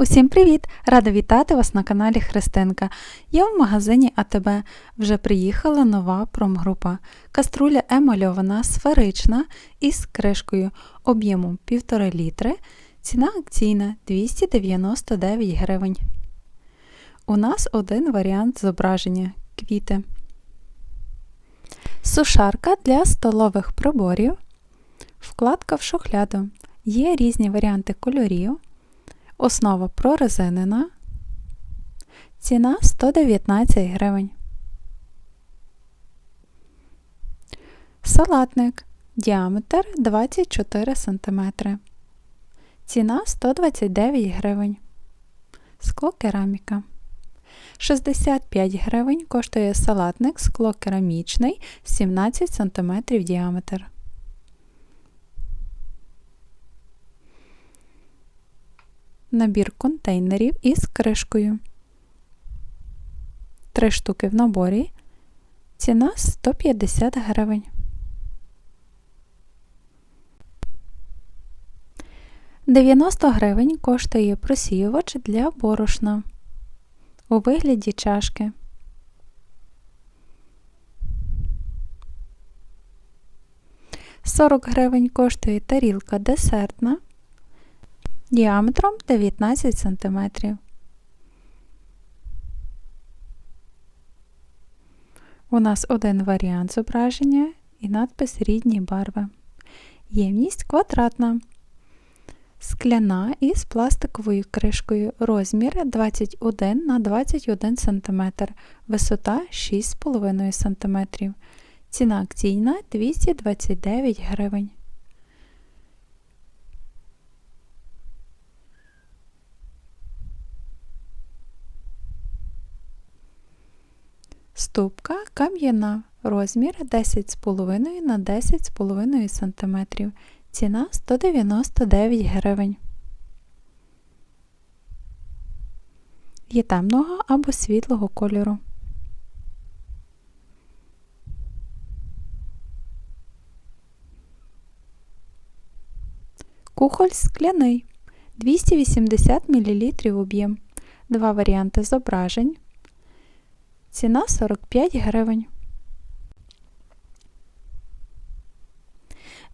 Усім привіт! Рада вітати вас на каналі Христинка. Я в магазині АТБ. Вже приїхала нова промгрупа. Каструля емальована, сферична із кришкою об'ємом 1,5 літри. Ціна акційна 299 гривень. У нас один варіант зображення квіти. Сушарка для столових приборів. Вкладка в шухляду. Є різні варіанти кольорів. Основа прорезинена. Ціна 119 гривень. Салатник. Діаметр 24 см. Ціна 129 гривень. Скло кераміка. 65 гривень коштує салатник скло керамічний 17 см діаметр. Набір контейнерів із кришкою. Три штуки в наборі. Ціна 150 гривень. Дев'яносто гривень коштує просіювач для борошна у вигляді чашки. Сорок гривень коштує тарілка десертна діаметром 19 см. У нас один варіант зображення і надпис рідні барви. Ємність квадратна. Скляна із пластиковою кришкою. Розмір 21 на 21 см, висота 6,5 см. Ціна акційна 229 гривень. Ступка кам'яна. Розмір 10,5 на 10,5 см. Ціна 199 гривень. Є темного або світлого кольору. Кухоль скляний 280 мл об'єм. Два варіанти зображень. Ціна 45 гривень.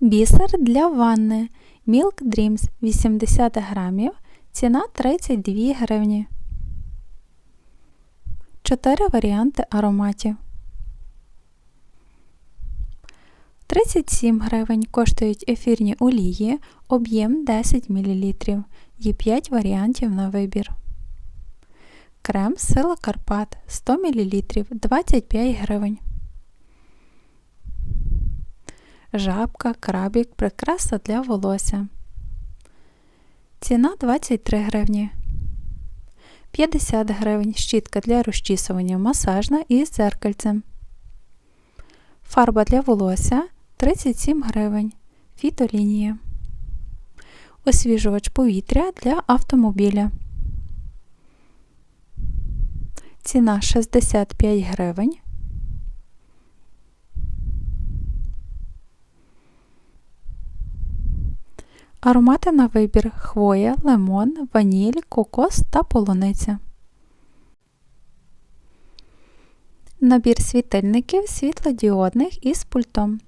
Бісер для ванни Milk Dreams 80 грамів. Ціна 32 гривні. 4 варіанти ароматів. 37 гривень коштують ефірні олії, об'єм 10 мл. Є 5 варіантів на вибір. Крем Сила Карпат 100 мл 25 гривень. Жабка, крабік, прикраса для волосся. Ціна 23 гривні. 50 гривень щітка для розчісування масажна із дзеркальцем. Фарба для волосся 37 гривень. Фітолінія. Освіжувач повітря для автомобіля. Ціна 65 гривень. Аромати на вибір хвоя, лимон, ваніль, кокос та полуниця. Набір світильників світлодіодних із пультом.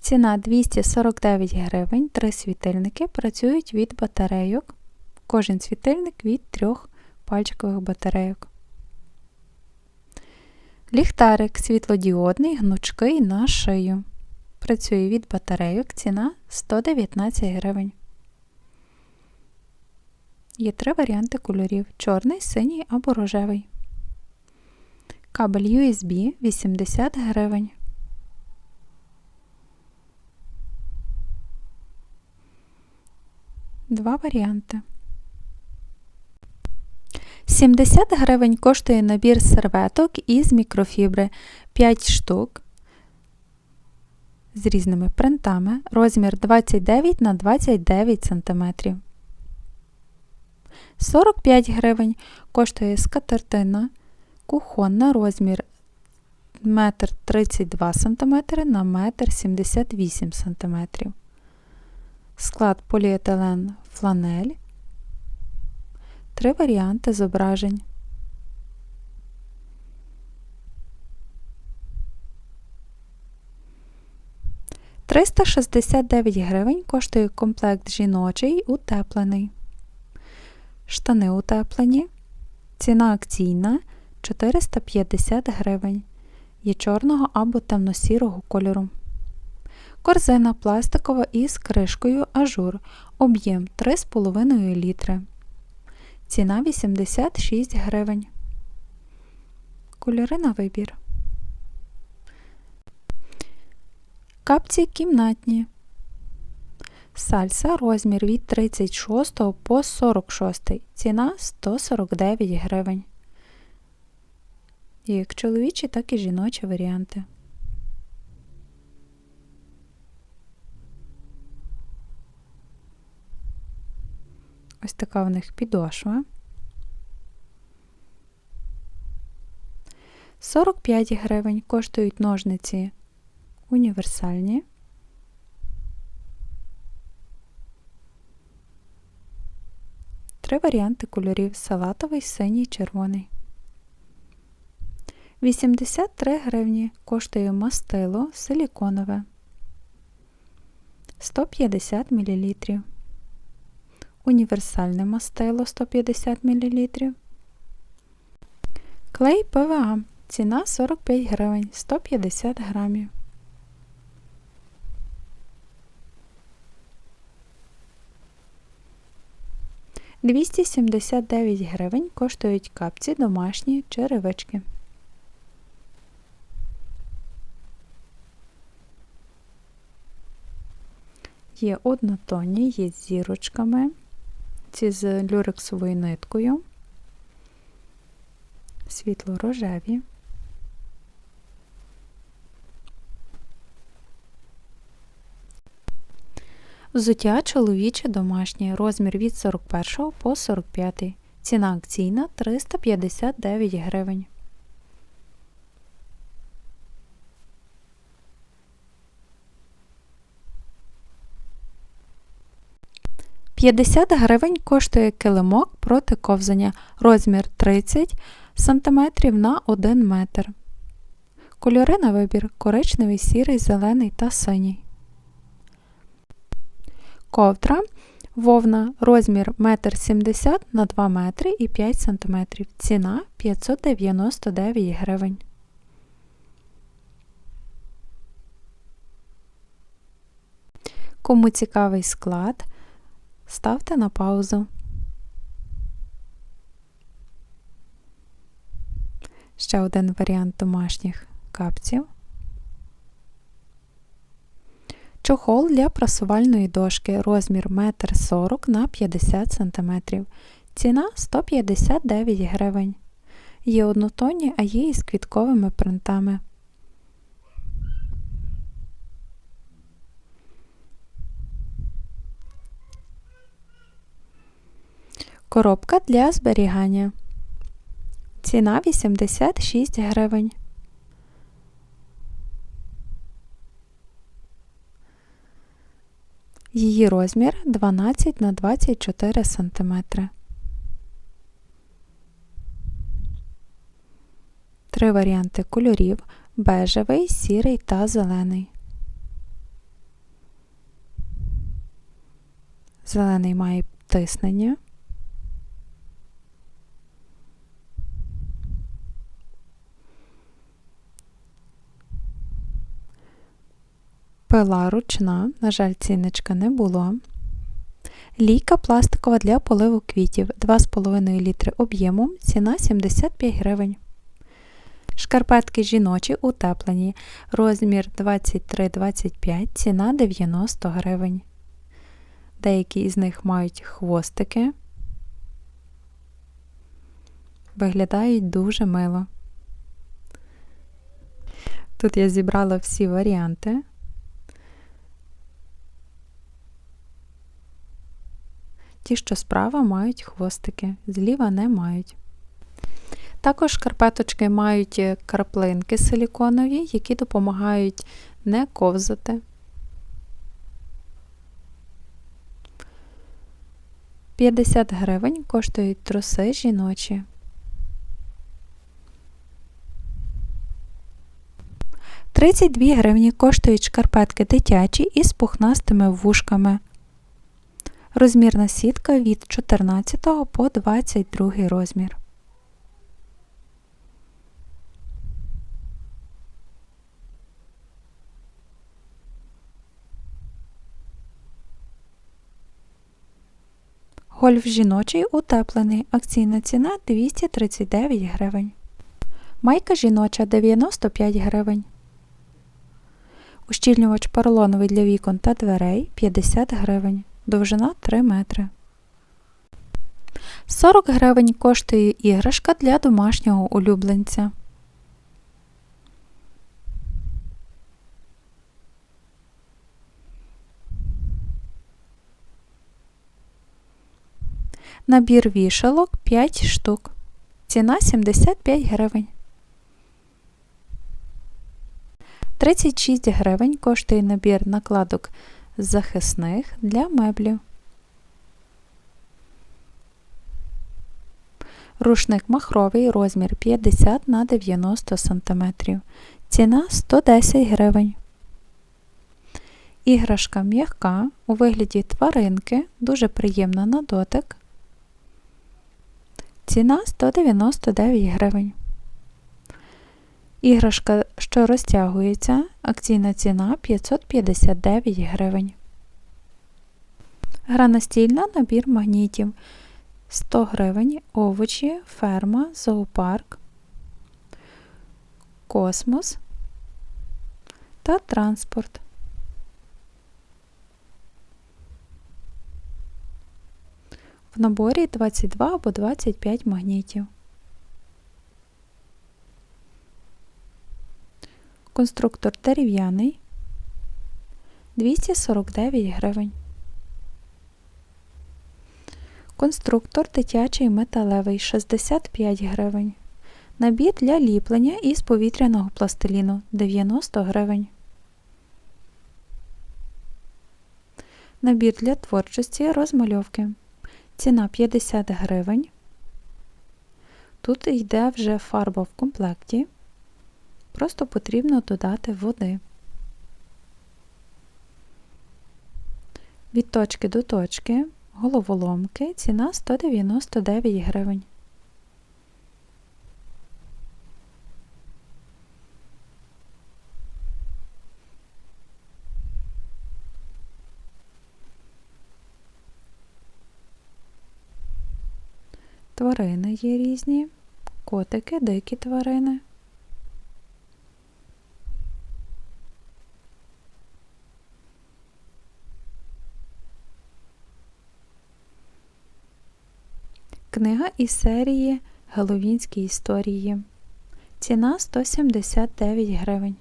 Ціна 249 гривень. Три світильники працюють від батарейок. Кожен світильник від трьох пальчикових батарейок. Ліхтарик світлодіодний, гнучкий на шию. Працює від батарейок. Ціна 119 гривень. Є три варіанти кольорів: чорний, синій або рожевий. Кабель USB 80 гривень. Два варіанти. 70 гривень коштує набір серветок із мікрофібри 5 штук з різними принтами. Розмір 29 на 29 см. 45 гривень коштує скатертина кухонна розмір 1,32 см на 1,78 см. Склад поліетилен фланель Три варіанти зображень. Триста шістдесят дев'ять гривень коштує комплект жіночий утеплений. Штани утеплені. Ціна акційна 450 гривень. Є чорного або темно-сірого кольору. Корзина пластикова із кришкою ажур. Об'єм 3,5 літри. Ціна 86 гривень. Кольори на вибір. Капці кімнатні. Сальса розмір від 36 по 46. Ціна 149 гривень. Як чоловічі, так і жіночі варіанти. Ось така в них підошва. 45 гривень коштують ножниці універсальні. Три варіанти кольорів салатовий, синій, червоний. 83 гривні коштує мастило силіконове 150 мл. Універсальне мастило 150 мл. Клей ПВА. Ціна 45 гривень 150 грамів. Двісті сімдесят дев'ять гривень коштують капці домашні черевички. Є однотонні, є з зірочками, ці з люрексовою ниткою, світло-рожеві. Взуття чоловіче домашнє, розмір від 41 по 45. Ціна акційна 359 гривень. П'ятдесят гривень коштує килимок проти ковзання, розмір 30 см на 1 метр. Кольори на вибір коричневий, сірий, зелений та синій. Ковдра вовна розмір 1,70 м на 2 метри і 5 см. Ціна 599 гривень. Кому цікавий склад, ставте на паузу. Ще один варіант домашніх капців. Чохол для прасувальної дошки розмір 1,40 на 50 см. Ціна 159 гривень. Є однотонні, а є із квітковими принтами. Коробка для зберігання. Ціна 86 гривень. Її розмір 12 на 24 см. Три варіанти кольорів бежевий, сірий та зелений. Зелений має тиснення. Пила ручна, на жаль, цінничка не було. Лійка пластикова для поливу квітів 2,5 літри об'ємом, ціна 75 гривень. Шкарпетки жіночі утеплені. Розмір 23-25, ціна 90 гривень. Деякі із них мають хвостики. Виглядають дуже мило. Тут я зібрала всі варіанти. Ті, що справа мають хвостики, зліва не мають. Також шкарпеточки мають краплинки силіконові, які допомагають не ковзати. 50 гривень коштують труси жіночі. Тридцять дві гривні коштують шкарпетки дитячі із пухнастими вушками. Розмірна сітка від 14 по 22 розмір. Гольф жіночий утеплений. Акційна ціна 239 гривень. Майка жіноча 95 гривень. Ущільнювач поролоновий для вікон та дверей 50 гривень. Довжина 3 метри. 40 гривень коштує іграшка для домашнього улюбленця. Набір вішалок 5 штук. Ціна 75 гривень. 36 гривень коштує набір накладок захисних для меблів. Рушник махровий розмір 50 на 90 см. Ціна 110 гривень. Іграшка м'яка у вигляді тваринки, дуже приємна на дотик. Ціна 199 гривень. Іграшка, що розтягується, акційна ціна 559 гривень. Гра настільна набір магнітів 100 гривень, овочі, ферма, зоопарк, космос та транспорт. В наборі 22 або 25 магнітів. Конструктор дерев'яний 249 гривень. Конструктор дитячий металевий 65 гривень. Набір для ліплення із повітряного пластиліну 90 гривень. Набір для творчості розмальовки. Ціна 50 гривень. Тут йде вже фарба в комплекті. Просто потрібно додати води. Від точки до точки головоломки ціна 199 гривень. Тварини є різні, котики, дикі тварини. Книга із серії Головінські історії. Ціна 179 гривень.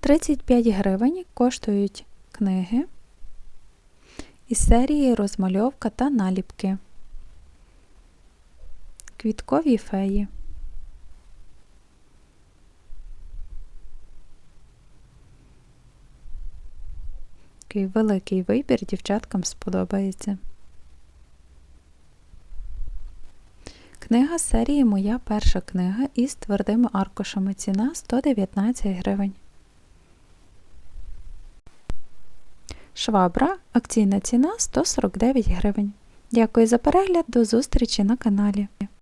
Тридцять п'ять гривень коштують книги із серії розмальовка та наліпки. Квіткові феї. Такий великий вибір дівчаткам сподобається. Книга серії Моя перша книга із твердими аркушами. Ціна 119 гривень. Швабра. Акційна ціна 149 гривень. Дякую за перегляд. До зустрічі на каналі.